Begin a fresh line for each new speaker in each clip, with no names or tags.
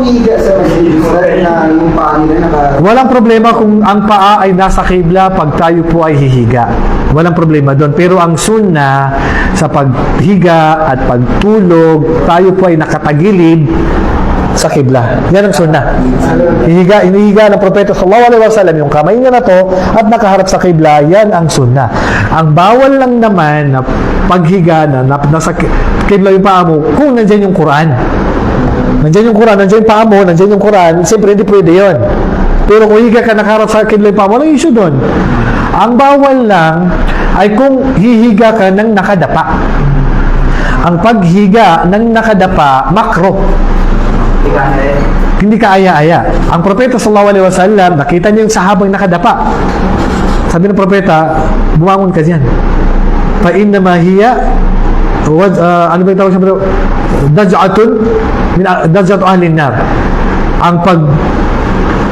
maghihiga sa sir na yung paa nila naka...
Walang problema kung ang paa ay nasa kibla pag tayo po ay hihiga. Walang problema doon. Pero ang sunna sa paghiga at pagtulog, tayo po ay nakatagilid sa kibla. Yan ang sunna. Hihiga, inihiga ng propeta sallallahu alaihi wasallam yung kamay niya na to at nakaharap sa kibla, yan ang sunna. Ang bawal lang naman na paghiga na, na nasa ki- kibla yung paa mo kung nandyan yung Quran. Nandiyan yung Quran, nandiyan yung paa mo, nandiyan yung Quran, siyempre hindi pwede yun. Pero kung higa ka nakaharap sa kidla yung paa mo, walang issue doon. Ang bawal lang ay kung hihiga ka ng nakadapa. Ang paghiga ng nakadapa, makro. Hindi ka aya-aya. Ang propeta sallallahu alaihi wasallam, nakita niya yung sahabang nakadapa. Sabi ng propeta, bumangon ka diyan. Fa inna ma hiya wad, ah, ano ba tawag propeta? Daj'atun daj'atu ahli nar. Ang pag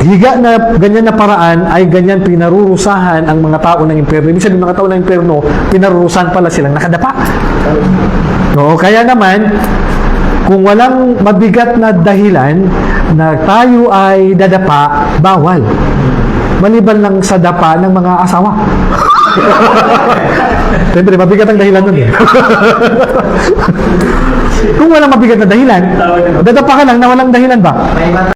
higa na ganyan na paraan ay ganyan pinarurusahan ang mga tao ng impyerno. Ibig sabihin, mga tao ng impyerno, pinarurusahan pala silang nakadapa. Oo, kaya naman, kung walang mabigat na dahilan na tayo ay dadapa, bawal. Maliban lang sa dapa ng mga asawa. Siyempre, mabigat ang dahilan nun eh. Kung walang mabigat na dahilan, dadapa ka lang na walang dahilan ba?